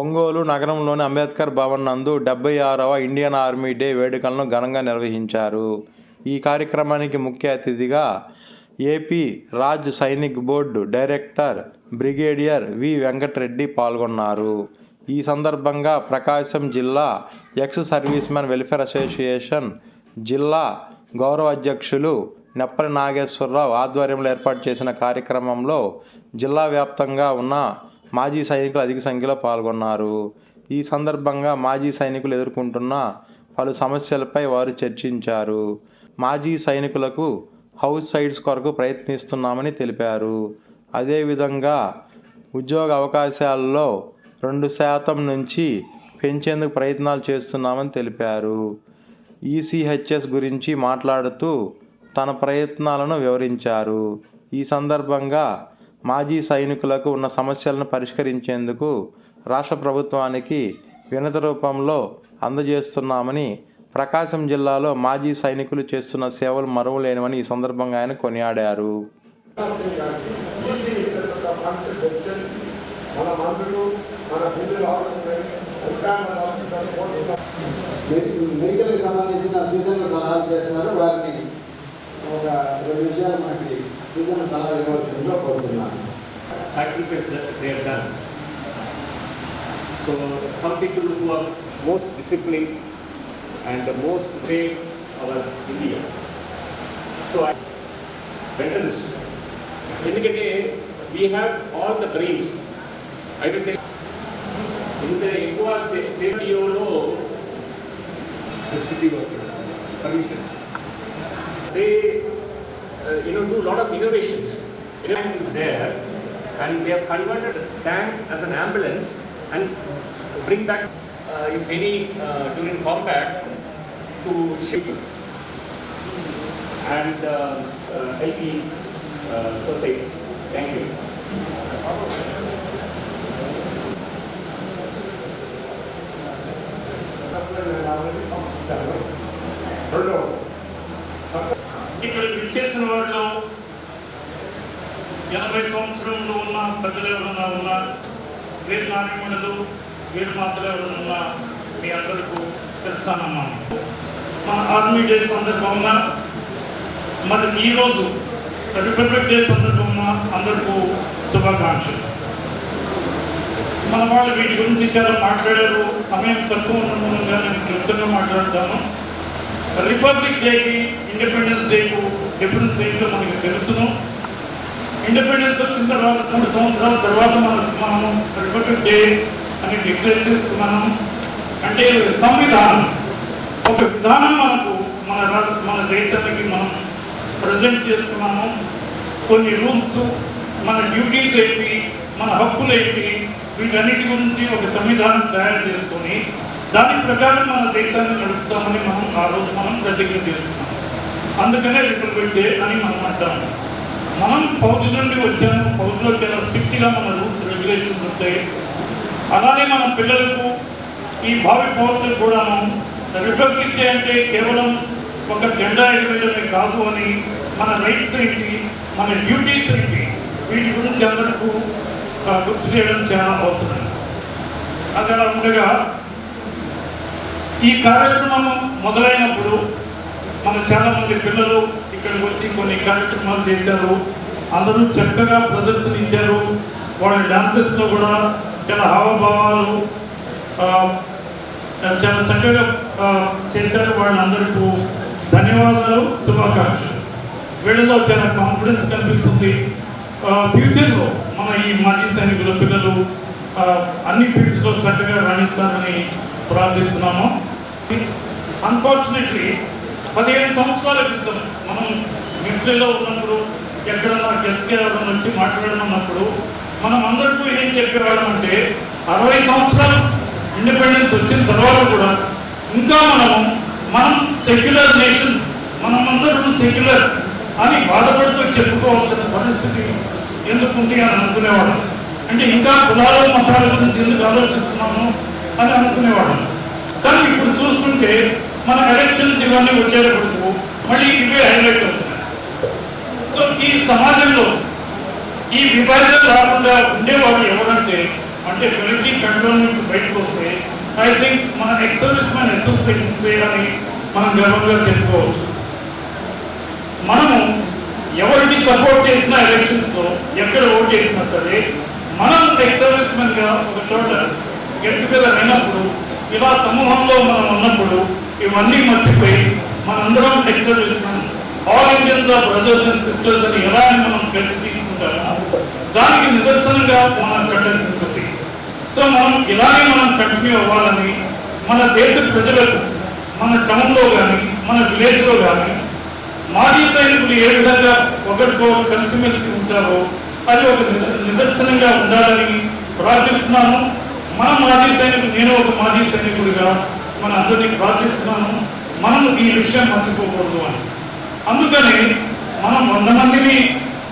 ఒంగోలు నగరంలోని అంబేద్కర్ భవన్ నందు డెబ్బై ఆరవ ఇండియన్ ఆర్మీ డే వేడుకలను ఘనంగా నిర్వహించారు. ఈ కార్యక్రమానికి ముఖ్య అతిథిగా AP Raj Sainik board director brigadier V Venkatareddy పాల్గొన్నారు. ఈ సందర్భంగా ప్రకాశం జిల్లా ex service man welfare association జిల్లా గౌరవ అధ్యక్షులు నెప్పలి నాగేశ్వరరావు ఆధ్వర్యంలో ఏర్పాటు చేసిన కార్యక్రమంలో జిల్లా వ్యాప్తంగా ఉన్న మాజీ సైనికులు అధిక సంఖ్యలో పాల్గొన్నారు. ఈ సందర్భంగా మాజీ సైనికులు ఎదుర్కొంటున్న పలు సమస్యలపై వారు చర్చించారు. మాజీ సైనికులకు హౌస్ సైట్స్ కొరకు ప్రయత్నిస్తున్నామని తెలిపారు. అదేవిధంగా ఉద్యోగ అవకాశాల్లో రెండు శాతం నుంచి పెంచేందుకు ప్రయత్నాలు చేస్తున్నామని తెలిపారు. ఈసీహెచ్ఎస్ గురించి మాట్లాడుతూ తన ప్రయత్నాలను వివరించారు. ఈ సందర్భంగా మాజీ సైనికులకు ఉన్న సమస్యలను పరిష్కరించేందుకు రాష్ట్ర ప్రభుత్వానికి వినత రూపంలో అందజేస్తున్నామని ప్రకాశం జిల్లాలో మాజీ సైనికులు చేస్తున్న సేవలు మరువలేనివని ఈ సందర్భంగా ఆయన కొనియాడారు. మెడికల్కి సంబంధించిన సూచనలు సలహాలు చేస్తున్నారు వారికి ఒక రెండు విషయాలు మనకి సూచన సలహా ఇవ్వాల్సిందిగా కోరుతున్నాను sacrifice that they have done. So some people who are most disciplined and the most brave our India. So I veterans. ఎందుకంటే we have all the brains. I will tell ఇంత ఎక్కువ సేవలో city work, permission. They, uh, you know, do a lot of innovations. Tank is there, and they have converted the tank as an ambulance and bring back, uh, if any, uh, during combat, to ship and uh, uh, so uh, Society. Thank you. It will be ఎనభై సంవత్సరంలో ఉన్న పెద్దలు ఎవరన్నా ఉన్నా వీరు నారాయణుడు వీరు మాత్రం ఎవరన్నా ఉన్నా మీ అందరికీ శిరసానమ్మా మన ఆర్మీ డే సందర్భంగా మరి ఈరోజు రిపబ్లిక్ డే సందర్భంగా అందరికీ శుభాకాంక్షలు. మన వాళ్ళు వీటి గురించి చాలా మాట్లాడారు సమయం తక్కువ ఉన్నందుగా నేను క్లుప్తంగా మాట్లాడతాను. రిపబ్లిక్ డేకి ఇండిపెండెన్స్ డేకు డిఫరెన్స్ ఏంటో మనకి తెలుసును. ఇండిపెండెన్స్ వచ్చిన తర్వాత మూడు సంవత్సరాల తర్వాత మనం మనము రిపబ్లిక్ డే అని డిక్లేర్ చేసుకున్నాము. అంటే సంవిధానం. ఒక విధానం మనకు మన మన దేశానికి మనం ప్రజెంట్ చేసుకున్నాము. కొన్ని రూల్స్ మన డ్యూటీస్ ఏంటి మన హక్కులు ఏంటి వీటన్నిటి గురించి ఒక సంవిధానం తయారు చేసుకొని దాని ప్రకారం మన దేశాన్ని నడుపుతామని మనం ఆ రోజు మనం ప్రతిజ్ఞ చేసుకున్నాం అందుకనే రిపబ్లిక్ డే అని మనం అంటాము. మనం ఫౌజ్ నుండి వచ్చాము ఫౌజ్లో చాలా స్ట్రిక్ట్గా మన రూల్స్ రెగ్యులేషన్స్ ఉంటాయి. అలానే మన పిల్లలకు ఈ భావి పౌరులకు కూడాను రిపబ్లిక్ డే అంటే కేవలం ఒక జెండా ఎగవేయడమే కాదు అని మన రైట్స్ ఏంటి మన డ్యూటీస్ ఏంటి వీటి గురించి అందరికీ గుర్తు చేయడం చాలా అవసరం. అక్కడ ఉండగా ఈ కార్యక్రమం మొదలైనప్పుడు మన చాలామంది పిల్లలు ఇక్కడికి వచ్చి కొన్ని కార్యక్రమాలు చేశారు. అందరూ చక్కగా ప్రదర్శనించారు వాళ్ళ డాన్సెస్లో కూడా చాలా హావభావాలు చాలా చక్కగా చేశారు వాళ్ళందరికీ ధన్యవాదాలు శుభాకాంక్షలు. వీళ్ళలో చాలా కాన్ఫిడెన్స్ కనిపిస్తుంది. ఫ్యూచర్లో మన ఈ మాజీ సైనికుల పిల్లలు అన్ని ఫీల్డ్స్లో చక్కగా రాణిస్తారని ప్రార్థిస్తున్నాము. అన్ఫార్చునేట్లీ పదిహేను సంవత్సరాల క్రితం మిలిటరీలో ఉన్నప్పుడు ఎక్కడన్నా గెస్ట్ ఎవరైనా వచ్చి మాట్లాడమన్నప్పుడు మనం అందరికీ ఏం చెప్పేవాళ్ళం అంటే అరవై సంవత్సరాలు ఇండిపెండెన్స్ వచ్చిన తర్వాత కూడా ఇంకా మనము మనం సెక్యులర్ నేషన్ మనం అందరం సెక్యులర్ అని బాధపడుతూ చెప్పుకోవాల్సిన పరిస్థితి ఎందుకుంది అని అనుకునేవాడు అంటే ఇంకా కులాల మతాల గురించి ఎందుకు ఆలోచిస్తున్నాము అని అనుకునేవాడు కానీ ఇప్పుడు చూస్తుంటే మన ఎలక్షన్స్ ఇవన్నీ వచ్చేటప్పుడు మళ్ళీ ఇవే హైలైట్ అవుతున్నాయి సో ఈ సమాజంలో ఈ విభజన రాకుండా ఉండేవాడు ఎవరంటే అంటే మిలిటరీ కంట్రోల్ నుంచి బయటకు వస్తే ఐ థింక్ మన ఎక్స్ సర్వీస్ మ్యాన్ అసోసియేషన్స్ అని మనం గర్వంగా చెప్పుకోవచ్చు. మనము ఎవరికి సపోర్ట్ చేసిన ఎలక్షన్స్లో ఎక్కడ ఓట్ చేసినా సరే మనం ఎక్స్ సర్వీస్గా ఒక చోట గెట్ టుగెదర్ అయినప్పుడు ఇలా సమూహంలో మనం ఉన్నప్పుడు ఇవన్నీ మర్చిపోయి మనందరం ex service all Indians of brothers and sisters అని ఎలా మనం కలిసి తీసుకుంటారా? దానికి నిదర్శనంగా మనం కట్టెంటుంది సో మనం ఇలానే మనం కంటిన్యూ అవ్వాలని మన దేశ ప్రజలకు మన టౌన్లో కానీ మన విలేజ్లో కానీ మాజీ సైనికులు ఏ విధంగా ఒకరితో కలిసిమెలిసి ఉంటారో అది ఒక నిదర్శనంగా ఉండాలని ప్రార్థిస్తున్నాను. మన మాజీ సైనికులు నేను ఒక మాజీ సైనికుడిగా మన అందరినీ ప్రార్థిస్తున్నాను. మనం ఈ విషయం మర్చిపోకూడదు అని. అందుకని మనం వంద మందిని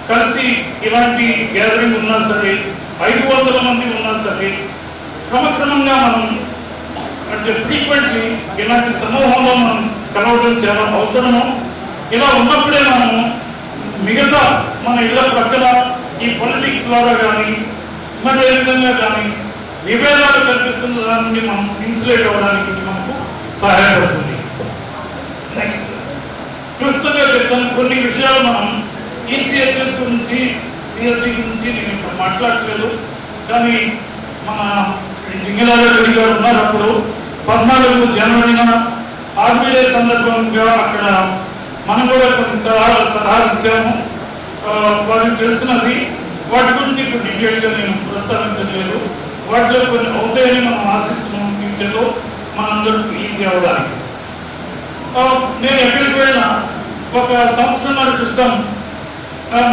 కలిసి ఇలాంటి గ్యాదరింగ్ ఉన్నా సరే ఐదు వందల మంది ఉన్నా సరే క్రమక్రమంగా మనం అంటే ఫ్రీక్వెంట్లీ ఇలాంటి సమూహంలో మనం కలవడం చాలా అవసరము. ఇలా ఉన్నప్పుడే మనము మిగతా మన ఇళ్ళ ప్రక్కల ఈ పొలిటిక్స్ ద్వారా కానీ మరి ఏ విధంగా కానీ విభేదాలు కల్పిస్తున్న దాని నుండి మనం ఇన్సులేట్ అవ్వడానికి మనకు సహాయపడుతుంది. నెక్స్ట్ క్లుప్తంగా చెప్తాను కొన్ని విషయాలు మనం ఈ సిహెచ్ఎస్ గురించి సిఎస్డి గురించి నేను ఇప్పుడు మాట్లాడలేదు. కానీ మన శ్రీ జింగలారెడ్డి గారు ఉన్నారు పద్నాలుగు జనవరిన ఆర్బీఐ సందర్భంగా అక్కడ మనం కూడా కొన్ని సలహాలు సలహాలు ఇచ్చాము. వారికి తెలిసినది వాటి గురించి ఇప్పుడు డీటెయిల్గా నేను ప్రస్తావించట్లేదు. వాటిలో కొన్ని అవుతాయని మనం ఆశిస్తున్నాం ఫ్యూచర్లో మనందరికీ ఈజీ అవ్వడానికి. నేను ఎక్కడికి వెళ్ళినా ఒక సంవత్సరంన్నర క్రితం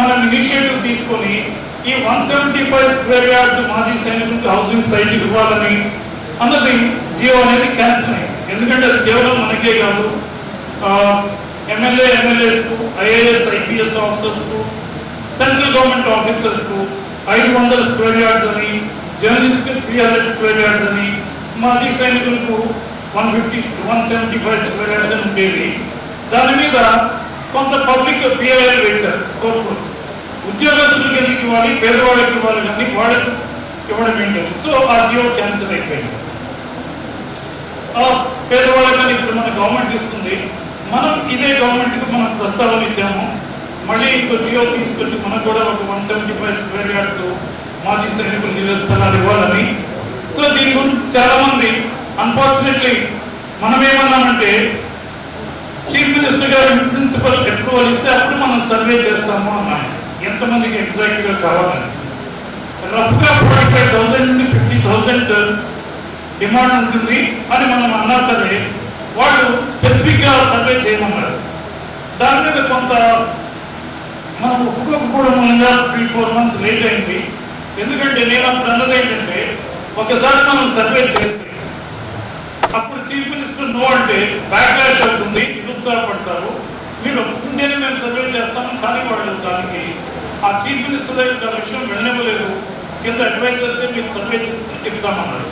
మనం ఇనిషియేటివ్ తీసుకొని ఈ one seventy five square yard మాజీ సైనికులకు హౌసింగ్ సైట్ ఇవ్వాలని అన్నది జియో అనేది క్యాన్సిల్ అయింది. ఎందుకంటే అది కేవలం మనకే కాదు ఎమ్మెల్యే ఎమ్మెల్యేస్కు ఐఏఎస్ ఐపీఎస్ ఆఫీసర్స్కు సెంట్రల్ గవర్నమెంట్ ఆఫీసర్స్కు ఐదు వందల స్క్వేర్ యార్డ్స్ అని జర్నలిస్ట్కి త్రీ హండ్రెడ్ స్క్వేర్ యార్డ్స్ అని మాజీ సైనికులకు one fifty one seventy five square yards అని ఉండేది దాని మీద కొంత పబ్లిక్ పిఐఎల్ వేశారు కోర్టులో. ఉద్యోగస్తులకి ఎందుకు ఇవ్వాలి పేదవాళ్ళకి ఇవ్వాలి కానీ వాళ్ళకి ఇవ్వడం ఏంటి? సో ఆ జియో క్యాన్సిల్ అయిపోయింది. ఆ పేదవాళ్ళకని ఇప్పుడు మన గవర్నమెంట్ ఇస్తుంది మనం ఇదే గవర్నమెంట్కి మనం ప్రస్తావన ఇచ్చాము. మళ్ళీ ఇంకో జియో తీసుకొచ్చి మనకు కూడా ఒక one seventy five square yards మాజీ సైనికులు జిల్లా స్థలాలు ఇవ్వాలని. సో దీని గురించి చాలా మంది అన్ఫార్చునేట్లీ మనం ఏమన్నామంటే చీఫ్ మినిస్టర్ గారు ప్రిన్సిపల్ అప్రూవల్ ఇస్తే అప్పుడు మనం సర్వే చేస్తాము అన్నాం ఎంతమందికి ఎగ్జాక్ట్గా కావాలని. రఫ్గా ఫార్టీ ఫైవ్ థౌసండ్ నుండి ఫిఫ్టీ థౌసండ్ డిమాండ్ ఉంటుంది. అని మనం అన్నా సరే వాళ్ళు స్పెసిఫిక్గా సర్వే చేయమన్నారు. దాని మీద కొంత మనం ఒప్పుకోకపోవడం మూలంగా త్రీ ఫోర్ మంత్స్ లేట్ అయింది. ఎందుకంటే నేను అప్పుడు అన్నది ఏంటంటే ఒకసారి మనం సర్వే చేస్తే అప్పుడు చీఫ్ మినిస్టర్ నో అంటే బ్యాక్లాష్ అవుతుంది నిరుత్సాహపడతారు మీరు ఒప్పుకుంటేనే మేము సర్వే చేస్తాము కానీ వాళ్ళు దానికి ఆ చీఫ్ మినిస్టర్ దగ్గర విషయం వెళ్ళనివ్వలేదు. కింద అడ్వైజర్సే మీకు సర్వే చేస్తే చెప్తామన్నారు.